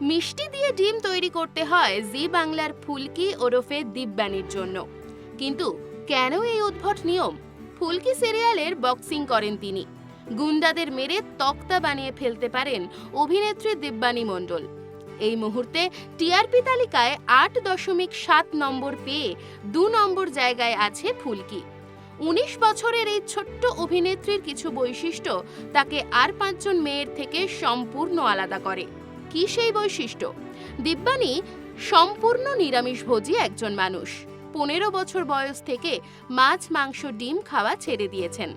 মিষ্টি দিয়ে ডিম তৈরি করতে হয় জি বাংলার ফুলকি ওরফে দিব্যানির জন্য। কিন্তু কেন এই উদ্ভট নিয়ম? ফুলকি সিরিয়ালের বক্সিং করেন তিনি। গুন্ডাদের মেরে তক্তা বানিয়ে ফেলতে পারেন অভিনেত্রী দিব্যানী মণ্ডল। এই মুহূর্তে টিআরপি তালিকায় আট দশমিক সাত নম্বর পেয়ে দু নম্বর জায়গায় আছে ফুলকি। উনিশ বছরের এই ছোট্ট অভিনেত্রীর কিছু বৈশিষ্ট্য তাকে আর পাঁচজন মেয়ের থেকে সম্পূর্ণ আলাদা করে। কি সেই বৈশিষ্ট্য? দিব্যানী সম্পূর্ণ নিরামিষভোজী একজন মানুষ। পনেরো বছর বয়স থেকে মাছ, মাংস, ডিম খাওয়া ছেড়ে দিয়েছেন।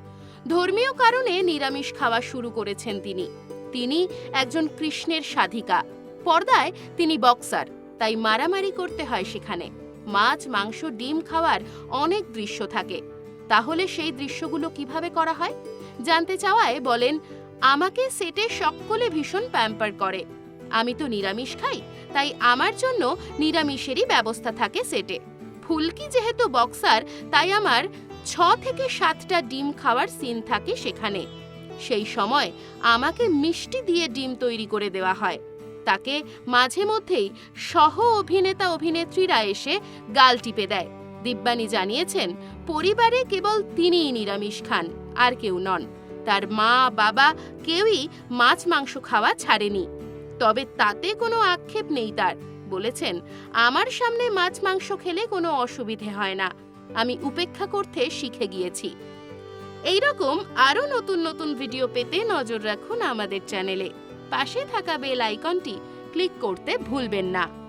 ধর্মীয় কারণে নিরামিষ খাওয়া শুরু করেছেন তিনি। তিনি একজন কৃষ্ণের সাধিকা। পর্দায় তিনি বক্সার, তাই মারামারি করতে হয় সেখানে। মাছ, মাংস, ডিম খাওয়ার অনেক দৃশ্য থাকে। তাহলে সেই দৃশ্যগুলো কীভাবে করা হয়? জানতে চাওয়ায় বলেন, আমাকে সেটে সকলে ভীষণ প্যাম্পার করে। আমি তো নিরামিষ খাই, তাই আমার জন্য নিরামিষেরই ব্যবস্থা থাকে সেটে। ফুলকি যেহেতু বক্সার, তাই আমার ছ থেকে সাতটা ডিম খাওয়ার সিন থাকে সেখানে। সেই সময় আমাকে মিষ্টি দিয়ে ডিম তৈরি করে দেওয়া হয়। তাকে মাঝে মধ্যেই সহ অভিনেতা অভিনেত্রীরা এসে গাল টিপে দেয়। দিব্যানী জানিয়েছেন, পরিবারে কেবল তিনিই নিরামিষ খান, আর কেউ নন। তার মা, বাবা কেউই মাছ, মাংস খাওয়া ছাড়েনি। তবে তাতে কোনো আক্ষেপ নেই তার। বলেছেন, আমার সামনে মাছ মাংস খেলে কোনো অসুবিধে হয় না। আমি উপেক্ষা করতে শিখে গিয়েছি। এই রকম আরও নতুন নতুন ভিডিও পেতে নজর রাখুন আমাদের চ্যানেলে। পাশে থাকা বেল আইকনটি ক্লিক করতে ভুলবেন না।